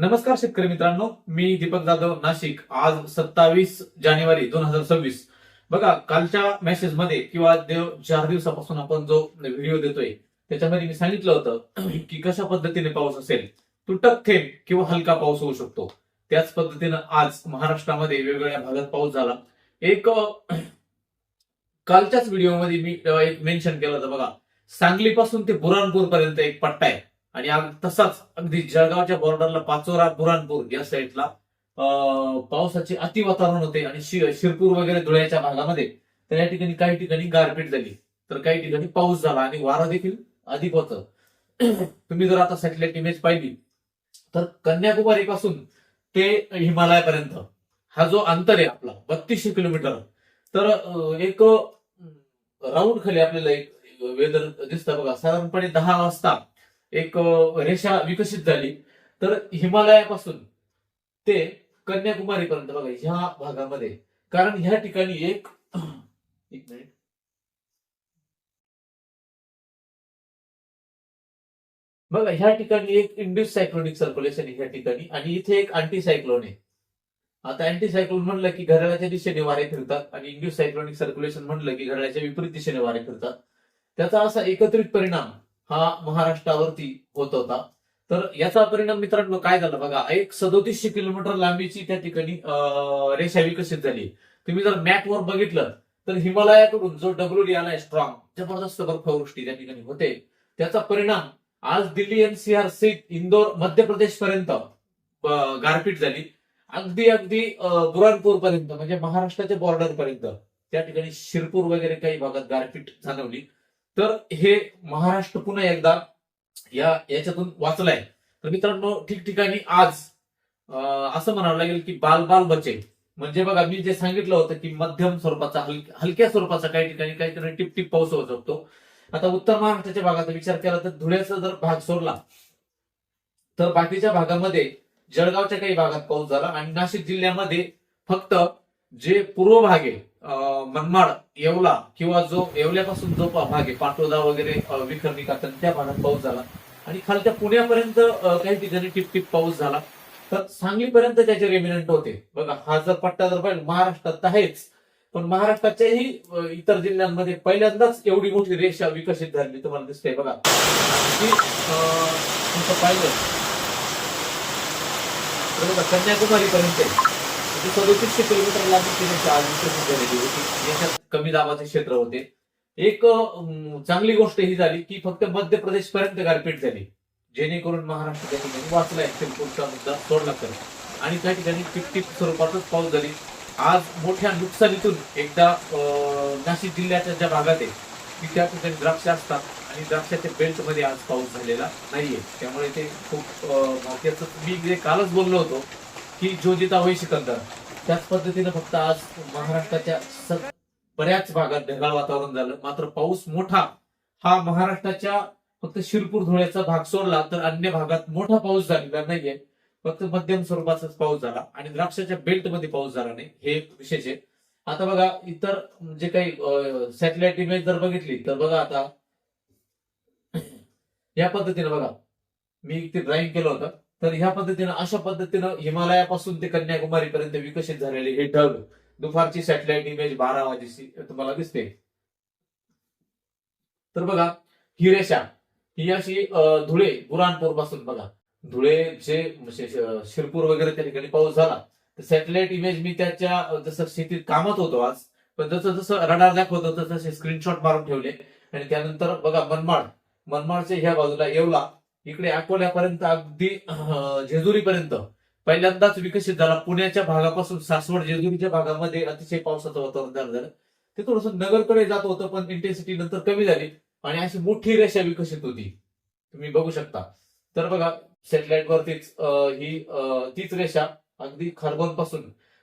नमस्कार शेतकरी मित्रांनो मी दीपक जाधव नाशिक. आज सत्तावीस जानेवारी दोन हजार सव्वीस. बघा कालच्या मेसेजमध्ये किंवा देव चार दिवसापासून आपण जो व्हिडिओ देतोय त्याच्यामध्ये मी सांगितलं होतं की कशा पद्धतीने पाऊस असेल तुटक थेंब किंवा हलका पाऊस होऊ शकतो. त्याच पद्धतीनं आज महाराष्ट्रामध्ये वेगवेगळ्या भागात पाऊस झाला. एक कालच्याच व्हिडिओमध्ये मी एक मेन्शन केलं होतं बघा. सांगलीपासून ते बुरानपूर पर्यंत एक पट्टा आहे. आणि तसाच अगदी जळगावच्या बॉर्डरला पाचोरा बुरानपूर या साईडला अं, पावसाचे अति वातावरण होते आणि शिरपूर वगैरे धुळ्याच्या भागामध्ये तर या ठिकाणी काही ठिकाणी गारपीट झाली. तर काही ठिकाणी पाऊस झाला आणि वारा देखील अधिक होतं. तुम्ही जर आता सॅटेलाइट इमेज पाहिली तर कन्याकुमारी पासून ते हिमालयापर्यंत हा जो अंतर आहे आपला बत्तीसशे किलोमीटर तर एक राऊंड खाली आपल्याला एक वेदर दिसतं बघा. साधारणपणे दहा वाजता एक रेषा विकसित झाली. तर हिमालयापासून ते कन्याकुमारीपर्यंत बघा ह्या भागामध्ये. कारण ह्या ठिकाणी एक एक मिनिट बघा ह्या ठिकाणी एक इंड्युस सायक्लोनिक सर्क्युलेशन आहे ह्या ठिकाणी आणि इथे एक अँटी सायक्लोन आहे. आता अँटी सायक्लोन म्हणलं की घड्याळाच्या दिशेने वारे फिरतात आणि इंड्युस सायक्लोनिक सर्क्युलेशन म्हणलं की घड्याळाच्या विपरीत दिशेने वारे फिरतात. त्याचा असा एकत्रित परिणाम हा महाराष्ट्रावरती होत होता. तर याचा परिणाम मित्रांनो काय झाला बघा एक सदोतीसशे किलोमीटर लांबीची त्या ठिकाणी रेषा विकसित झाली. तुम्ही जर मॅपवर बघितलं तर हिमालयाकडून जो डब्ल्यू आलाय स्ट्रॉंग जबरदस्त बर्फवृष्टी त्या ठिकाणी होते. त्याचा परिणाम आज दिल्ली एनसीआर सीट इंदोर मध्य प्रदेश पर्यंत गारपीट झाली. अगदी अगदी बुरानपूर पर्यंत म्हणजे महाराष्ट्राच्या बॉर्डर पर्यंत त्या ठिकाणी शिरपूर वगैरे काही भागात गारपीट जाणवली. तर हे महाराष्ट्र पुन्हा एकदा या याच्यातून वाचलंय. तर मित्रांनो ठिकठिकाणी आज असं म्हणावं लागेल की बाल बाल बचे म्हणजे बघा मी जे सांगितलं होतं की मध्यम स्वरूपाचा हलक्या स्वरूपाचा काही ठिकाणी काही ठिकाणी पाऊस होऊ शकतो आता उत्तर महाराष्ट्राच्या भागाचा विचार केला तर धुळ्याचा जर भाग सोडला तर बाकीच्या भागामध्ये जळगावच्या काही भागात पाऊस झाला आणि नाशिक जिल्ह्यामध्ये फक्त जे पूर्व भाग आहे अं, मनमाड येवला किंवा जो येवल्यापासून जो भाग आहे पाटोदा वगैरे विखरणी कातन त्या भागात पाऊस झाला. आणि खालच्या पुण्यापर्यंत काही ठिकाणी टिपटिप पाऊस झाला. तर सांगलीपर्यंत त्याचे रेमिनंट होते. बघा हा जर पट्टा जर पाहिजे महाराष्ट्रात तर आहेच. पण महाराष्ट्राच्याही इतर जिल्ह्यांमध्ये पहिल्यांदाच एवढी मोठी रेषा विकसित झाली तुम्हाला दिसते. बघा की तुमचं पाहिलं. तर बघा कन्याकुमारी पर्यंत सदोतीसशे किलोमीटर लांबीची याच्यात कमी दाबाचे क्षेत्र होते. एक चांगली गोष्ट ही झाली की फक्त मध्य प्रदेश पर्यंत गारपीट झाली. जेणेकरून महाराष्ट्र त्या ठिकाणी वाचला. शिरपूरचा मुद्दा सोडला तर. आणि त्या ठिकाणी टिपटिप स्वरूपातच पाऊस झाली. आज मोठ्या नुकसानीतून एकदा नाशिक जिल्ह्याच्या ज्या भागात आहे की त्या ठिकाणी द्राक्ष असतात. आणि द्राक्षाच्या बेल्टमध्ये आज पाऊस झालेला नाहीये. त्यामुळे ते खूप महत्वाचं मी जे कालच बोललो होतो. की जो होई सिकंदर. त्याच पद्धतीनं फक्त आज महाराष्ट्राच्या बऱ्याच भागात ढगाळ वातावरण झालं. मात्र पाऊस मोठा. हा महाराष्ट्राच्या फक्त शिरपूर धुळ्याचा भाग सोडला तर अन्य भागात मोठा पाऊस झालेला नाहीये. फक्त मध्यम स्वरूपाचाच पाऊस झाला आणि द्राक्षाच्या बेल्टमध्ये पाऊस झाला नाही. हे एक विशेष आहे. आता बघा इतर जे काही सॅटेलाइट इमेज जर बघितली तर बघा आता. या पद्धतीनं बघा. मी ते ड्रॉइंग केलं होतं. तर ह्या पद्धतीनं अशा पद्धतीनं हिमालयापासून ते कन्याकुमारी पर्यंत विकसित झालेले हे ढग दुपारची सॅटेलाइट इमेज बारा वाजेची तुम्हाला दिसते. तर बघा ही रेषा ही अशी धुळे बुरानपूरपासून बघा. धुळे जे म्हणजे शिरपूर वगैरे त्या ठिकाणी पाऊस झाला तर सॅटेलाइट इमेज मी त्याच्या जसं शेतीत कामात होतो आज पण जसं जसं रडार दाखवत होतं तसे स्क्रीनशॉट मारून ठेवले. आणि त्यानंतर बघा मनमाड मनमाडच्या ह्या बाजूला येवला इकडे अकोल्यापर्यंत अगदी जेजुरीपर्यंत. पहिल्यांदाच विकसित झाला. पुण्याच्या भागापासून सासवड जेजुरीच्या भागामध्ये अतिशय पावसाचं वातावरण तयार झालं ते थोडस नगरकडे जात होतं पण इंटेन्सिटी नंतर कमी झाली आणि अशी मोठी रेषा विकसित होती. तुम्ही बघू शकता. तर बघा सॅटेलाइट वरतीच ही अं, तीच रेषा अगदी खारबनपासून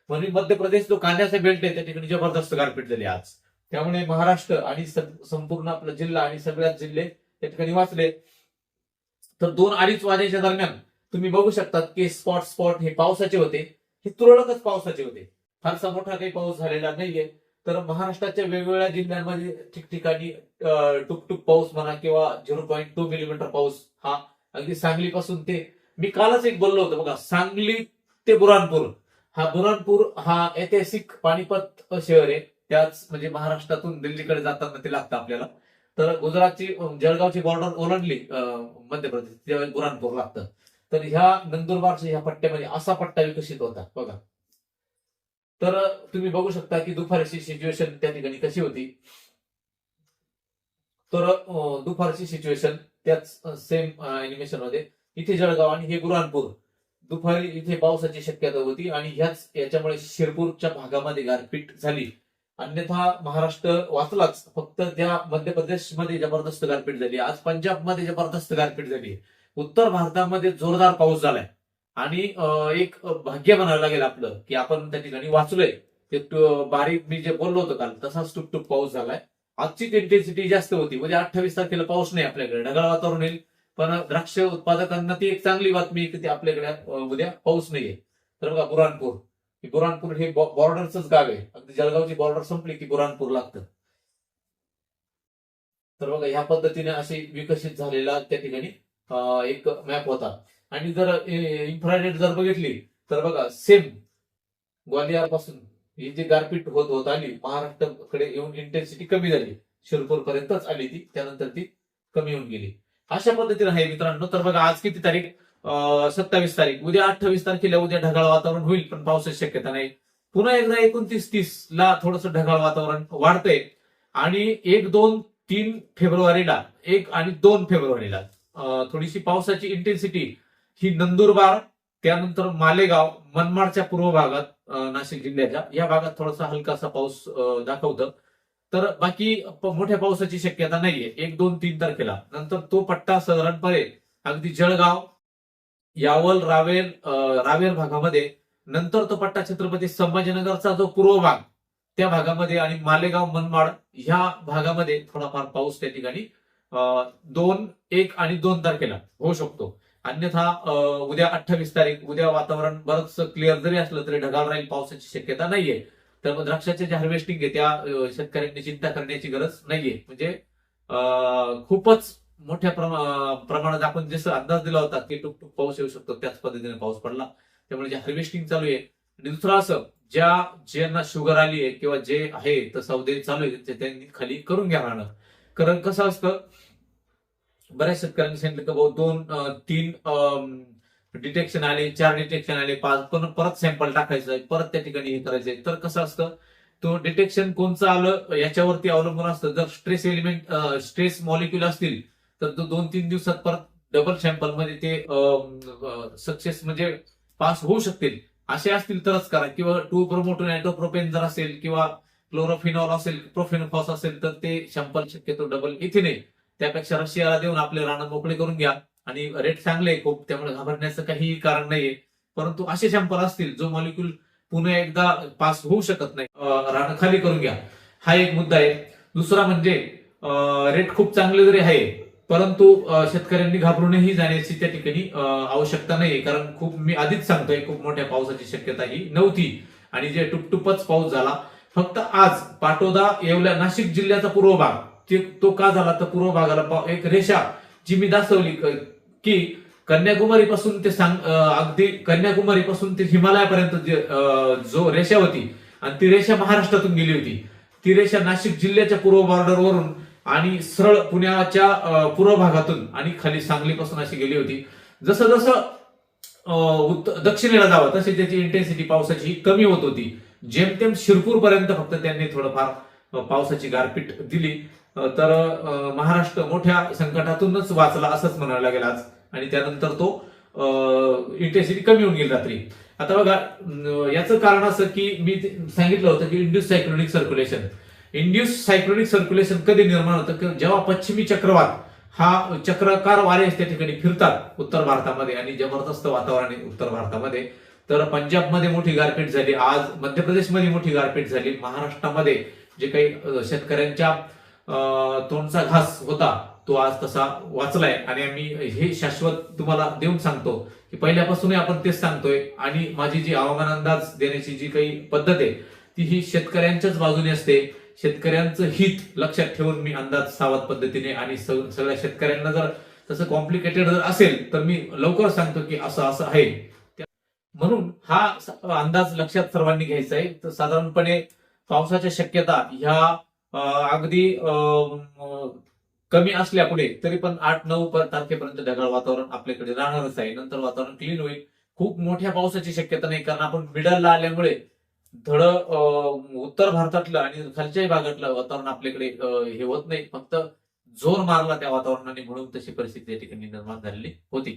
म्हणजे मध्य प्रदेश जो कांद्याचा बेल्ट आहे त्या ठिकाणी जबरदस्त गारपीट झाली आज. त्यामुळे महाराष्ट्र आणि संपूर्ण आपला जिल्हा आणि सगळ्याच जिल्हे त्या ठिकाणी वाचले. तर दोन अडीच वाजेच्या दरम्यान तुम्ही बघू शकतात की स्पॉट स्पॉट हे पावसाचे होते. हे तुरळकच पावसाचे होते. फारसा मोठा काही पाऊस झालेला नाहीये. तर महाराष्ट्राच्या वेगवेगळ्या जिल्ह्यांमध्ये ठिकठिकाणी टुकटुक पाऊस म्हणा किंवा झिरो पॉईंट टू मिलीमीटर पाऊस हा अगदी सांगलीपासून ते मी कालच एक बोललो होतो बघा सांगली ते बुरानपूर हा बुरानपूर हा ऐतिहासिक पानिपत शहर आहे. त्याच म्हणजे महाराष्ट्रातून दिल्लीकडे जाताना ते लागतं आपल्याला. तर गुजरातची जळगावची बॉर्डर ओलांडली मध्य प्रदेश बुरानपूर लागतं. तर ह्या नंदुरबारच्या ह्या पट्ट्यामध्ये असा पट्टा विकसित होता बघा. तर तुम्ही बघू शकता की दुपारची सिच्युएशन त्या ठिकाणी कशी होती. तर दुपारची सिच्युएशन त्याच सेम अॅनिमेशनमध्ये. इथे जळगाव आणि हे बुरानपूर दुपारी इथे पावसाची शक्यता होती आणि ह्याच याच्यामुळे शिरपूरच्या भागामध्ये गारपीट झाली. अन्यथा महाराष्ट्र वाचलाच. फक्त त्या मध्य प्रदेशमध्ये जबरदस्त गारपीट झाली. आज पंजाबमध्ये जबरदस्त गारपीट झाली. उत्तर भारतामध्ये जोरदार पाऊस झालाय. आणि एक भाग्य म्हणावं लागेल आपलं की आपण त्या ठिकाणी वाचलोय. ते बारीक मी जे बोललो होतो काल तसाच टुपटुप पाऊस झालाय. आजचीच इंटेन्सिटी जास्त होती. म्हणजे अठ्ठावीस तारखेला पाऊस नाही आपल्याकडे. ढगाळ वातावरण येईल. पण द्राक्ष उत्पादकांना ती एक चांगली बातमी की ते आपल्याकडे उद्या पाऊस नाहीये. तर बघा बुरानपूर की बुरानपूर हे बॉर्डरच गाव आहे. अगदी जळगावची बॉर्डर संपली की बुरानपूर लागतं. तर बघा ह्या पद्धतीने अशी विकसित झालेला त्या ठिकाणी एक मॅप होता. आणि जर इन्फ्रारेड जर बघितली तर बघा सेम ग्वालियरपासून ही जी गारपीट होत होत आली महाराष्ट्राकडे येऊन इंटेन्सिटी कमी झाली. शिरपूर पर्यंतच आली ती त्यानंतर ती कमी होऊन गेली. अशा पद्धतीने आहे मित्रांनो. तर बघा आज किती तारीख? सत्तावीस तारीख. उद्या अठ्ठावीस तारखेला उद्या ढगाळ वातावरण होईल पण पावसाची शक्यता नाही. पुन्हा एकदा एकोणतीस तीस ला थोडस ढगाळ वातावरण वाढतंय. आणि एक दोन तीन फेब्रुवारीला एक आणि दोन फेब्रुवारीला थोडीशी पावसाची इंटेन्सिटी ही नंदुरबार त्यानंतर मालेगाव मनमाडच्या पूर्व भागात नाशिक जिल्ह्याच्या. या भागात थोडासा हलकासा पाऊस दाखवतं. तर बाकी मोठ्या पावसाची शक्यता नाहीये. एक दोन तीन तारखेला. नंतर तो पट्टा साधारणपणे अगदी जळगाव यावल रावेर रावेर भागामध्ये नंतर तो पट्टा छत्रपती संभाजीनगरचा जो पूर्व भाग त्या भागामध्ये आणि मालेगाव मनमाड ह्या भागामध्ये थोडाफार पाऊस त्या ठिकाणी दोन एक आणि दोन तारखेला होऊ शकतो. अन्यथा उद्या अठ्ठावीस तारीख उद्या वातावरण बरंच क्लिअर जरी असलं तरी ढगाळ राहील पावसाची शक्यता नाहीये. तर मग द्राक्षाचे जे हार्वेस्टिंग आहे त्या शेतकऱ्यांनी चिंता करण्याची गरज नाहीये. म्हणजे अं, खूपच मोठ्या प्रमाणात आपण जसं अंदाज दिला होता की टुकटुक पाऊस येऊ शकतो त्याच पद्धतीने पाऊस पडला. त्यामुळे जे हार्वेस्टिंग चालू आहे आणि दुसरं असं ज्या ज्यांना शुगर आली आहे किंवा जे आहे तर सौदे चालू आहे त्यांनी खाली करून घ्या राहणं कारण कसं असतं बऱ्याच शेतकऱ्यांनी सांगितलं की भाऊ दोन तीन डिटेक्शन आले चार डिटेक्शन आले पाच पण परत सॅम्पल टाकायचं आहे परत त्या ठिकाणी हे करायचंय तर कसं असतं तो डिटेक्शन कोणचं आलं याच्यावरती अवलंबून असतं. जर स्ट्रेस एलिमेंट स्ट्रेस मॉलिक्युल असतील तर तो दोन तीन दिवसात परत डबल सॅम्पलमध्ये ते सक्सेस म्हणजे पास होऊ शकतील. असे असतील तरच करा. किंवा टू प्रोमोटोन अँटोप्रोपेन जर असेल किंवा क्लोरोफिनॉल असेल प्रोफेनोफॉस असेल तर ते सॅम्पल शक्यतो डबल इथे नाही त्यापेक्षा रशियाला देऊन आपले राणं मोकळे करून घ्या. आणि रेट चांगले खूप. त्यामुळे घाबरण्याचं काहीही कारण नाहीये. परंतु असे सॅम्पल असतील जो मॉलिक्युल पुन्हा एकदा पास होऊ शकत नाही रान खाली करून घ्या. हा एक मुद्दा आहे. दुसरा म्हणजे रेट खूप चांगले जरी आहे परंतु शेतकऱ्यांनी घाबरूनही जाण्याची त्या ठिकाणी आवश्यकता नाही कारण खूप मी आधीच सांगतोय खूप मोठ्या पावसाची शक्यता ही नव्हती. आणि जे टुपटुपच पाऊस झाला फक्त आज पाटोदा येवल्या नाशिक जिल्ह्याचा पूर्व भाग ते- तो का झाला? तर पूर्व भागाला एक रेषा जी मी दाखवली की कन्याकुमारी पासून ते सांग अगदी कन्याकुमारी पासून ते हिमालयापर्यंत जे, जो रेषा होती आणि ती रेषा महाराष्ट्रातून गेली होती. ती रेषा नाशिक जिल्ह्याच्या पूर्व बॉर्डरवरून आणि सरळ पुण्याच्या पूर्व भागातून आणि खाली सांगलीपासून अशी गेली होती. जसं जसं दक्षिणेला जावं तशी त्याची इंटेन्सिटी पावसाची कमी होत होती. जेमतेम शिरपूर पर्यंत फक्त त्यांनी थोडंफार पावसाची गारपीट दिली. तर महाराष्ट्र मोठ्या संकटातूनच वाचला असंच म्हणावं लागेल आज. आणि त्यानंतर तो इंटेन्सिटी कमी होऊन गेली रात्री. आता बघा याचं कारण असं की मी सांगितलं होतं की induce cyclonic circulation. Induce cyclonic circulation कधी निर्माण होतं? की जेव्हा पश्चिमी चक्रवात हा चक्रकार वारे त्या ठिकाणी फिरतात उत्तर भारतामध्ये आणि जबरदस्त वातावरण आहे उत्तर भारतामध्ये तर पंजाबमध्ये मोठी गारपीट झाली आज मध्य प्रदेशमध्ये मोठी गारपीट झाली महाराष्ट्रामध्ये जे काही शेतकऱ्यांच्या अं, तोंडचा घास होता तो आज तसा वाचलाय. आणि आम्ही हे शाश्वत तुम्हाला देऊन सांगतो की पहिल्यापासूनही आपण तेच सांगतोय. आणि माझी जी हवामान अंदाज देण्याची जी काही पद्धत आहे ती ही शेतकऱ्यांच्याच बाजूने असते. शेतकऱ्यांचं हित लक्षात ठेवून मी अंदाज सावध पद्धतीने आणि सगळ्या शेतकऱ्यांना जर तसं कॉम्प्लिकेटेड जर असेल तर मी लवकर सांगतो की असं असं आहे. म्हणून हा अंदाज लक्षात सर्वांनी घ्यायचा आहे. तर साधारणपणे पावसाच्या शक्यता ह्या अगदी अं, कमी असल्या पुढे तरी पण आठ नऊ तारखेपर्यंत ढगाळ वातावरण आपल्याकडे राहणारच आहे. नंतर वातावरण क्लीन होईल. खूप मोठ्या पावसाची शक्यता नाही कारण आपण मिडलला आल्यामुळे धड उत्तर भारतातलं आणि खालच्याही भागातलं वातावरण आपल्याकडे हे होत नाही. फक्त जोर मारला त्या वातावरणाने म्हणून तशी परिस्थिती या ठिकाणी निर्माण झालेली होती.